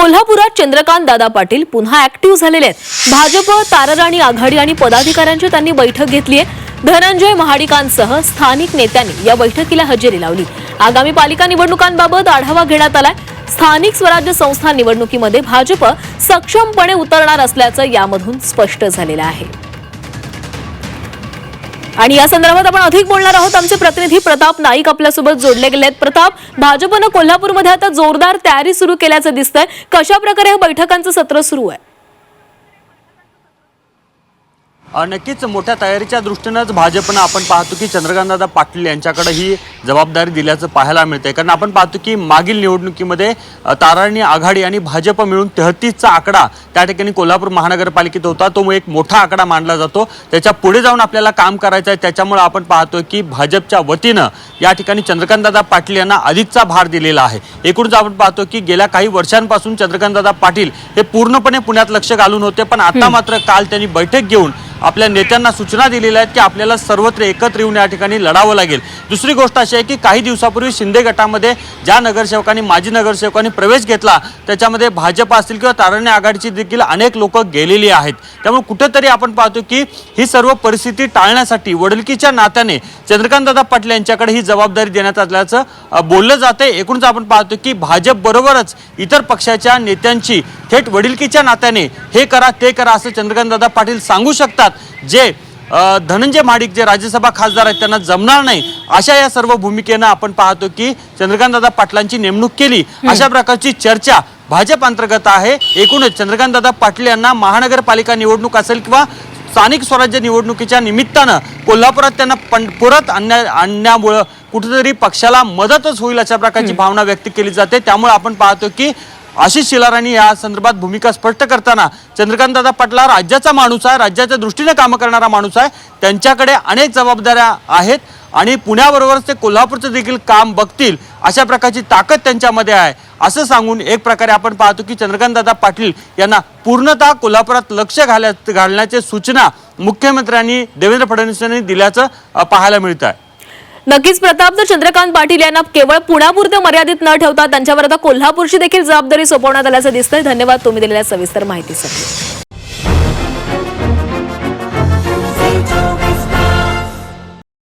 कोल्हापुरात चंद्रकांत दादा पाटील पुन्हा ऍक्टिव्ह झालेले आहेत. भाजप तारराणी आघाडी आणि पदाधिकाऱ्यांची त्यांनी बैठक घेतली आहे. धनंजय महाडिकांसह स्थानिक नेत्यांनी या बैठकीला हजेरी लावली. आगामी पालिका निवडणुकांबाबत आढावा घेण्यात आलाय. स्थानिक स्वराज्य संस्था निवडणुकीमध्ये भाजप सक्षमपणे उतरणार असल्याचं यामधून स्पष्ट झालेलं आहे. आणि या संदर्भात आपण अधिक बोलणार आहोत. आमचे प्रतिनिधी प्रताप नाईक आपल्यासोबत जोडले गेले आहेत. प्रताप भाजपनं कोल्हापूरमध्ये आता जोरदार तयारी सुरू केल्याचं दिसतंय. कशा प्रकारे या बैठकांचं सत्र सुरू आहे? नक्कीच मोठ्या तयारीच्या दृष्टीनंच भाजपनं आपण पाहतो की चंद्रकांतदादा पाटील यांच्याकडे ही जबाबदारी दिल्याचं पाहायला मिळतंय. कारण आपण पाहतो की मागील निवडणुकीमध्ये अ, ताराणी आघाडी आणि भाजप मिळून तेहतीसचा आकडा त्या ठिकाणी कोल्हापूर महानगरपालिकेत होता. तो एक मोठा आकडा मानला जातो. त्याच्या पुढे जाऊन आपल्याला काम करायचं आहे त्याच्यामुळे आपण पाहतो की भाजपच्या वतीनं या ठिकाणी चंद्रकांतदादा पाटील यांना अधिकचा भार दिलेला आहे. एकूणच आपण पाहतो की गेल्या काही वर्षांपासून चंद्रकांतदादा पाटील हे पूर्णपणे पुण्यात लक्ष घालून होते. पण आता मात्र काल त्यांनी बैठक घेऊन आपल्या नेत्यांना सूचना दिलेल्या आहेत की आपल्याला सर्वत्र एकत्र येऊन या ठिकाणी लढावं लागेल. दुसरी गोष्ट अशी आहे की काही दिवसापूर्वी शिंदे गटामध्ये ज्या नगरसेवकांनी माजी नगरसेवकांनी प्रवेश घेतला त्याच्यामध्ये भाजप असतील किंवा तारण्य आघाडीची देखील अनेक लोक गेलेली आहेत. त्यामुळे कुठेतरी आपण पाहतो की ही सर्व परिस्थिती टाळण्यासाठी वडिलकीच्या नात्याने चंद्रकांतदादा पाटील यांच्याकडे ही जबाबदारी देण्यात आल्याचं बोललं जाते एकूणच आपण पाहतो की भाजप बरोबरच इतर पक्षाच्या नेत्यांची थेट वडिलकीच्या नात्याने हे करा ते करा असं चंद्रकांतदादा पाटील सांगू शकतात. जे अ, धनंजय महाडिक जे राज्यसभा खासदार आहेत त्यांना जमणार नाही. अशा या सर्व भूमिकेनं आपण पाहतो की चंद्रकांतदादा पाटलांची नेमणूक केली. अशा प्रकारची चर्चा भाजप अंतर्गत आहे. एकूणच चंद्रकांतदादा पाटील यांना महानगरपालिका निवडणूक असेल किंवा स्थानिक स्वराज्य निवडणुकीच्या निमित्तानं कोल्हापुरात त्यांना पण परत आणण्या आणण्यामुळं कुठेतरी पक्षाला मदतच होईल अशा प्रकारची भावना व्यक्त केली जाते. त्यामुळे आपण पाहतो की आशिष शिलारांनी या संदर्भात भूमिका स्पष्ट करताना चंद्रकांतदादा पाटला राज्याचा माणूस आहे राज्याच्या दृष्टीने कामं करणारा माणूस आहे त्यांच्याकडे अनेक जबाबदाऱ्या आहेत आणि पुण्याबरोबरच ते कोल्हापूरचं देखील काम बघतील अशा प्रकारची ताकद त्यांच्यामध्ये आहे. असं सांगून एक प्रकारे आपण पाहतो की चंद्रकांतदादा पाटील यांना पूर्णतः कोल्हापुरात लक्ष घाल्या घालण्याचे सूचना मुख्यमंत्र्यांनी देवेंद्र फडणवीस यांनी दिल्याचं पाहायला मिळत आहे नक्कीच प्रताप तर चंद्रकांत पाटील यांना केवळ पुण्यापुरतं मर्यादित न ठेवता त्यांच्यावर आता कोल्हापूरची देखील जबाबदारी सोपवण्यात आल्याचं दिसतंय. धन्यवाद तुम्ही दिलेल्या सविस्तर माहितीसाठी.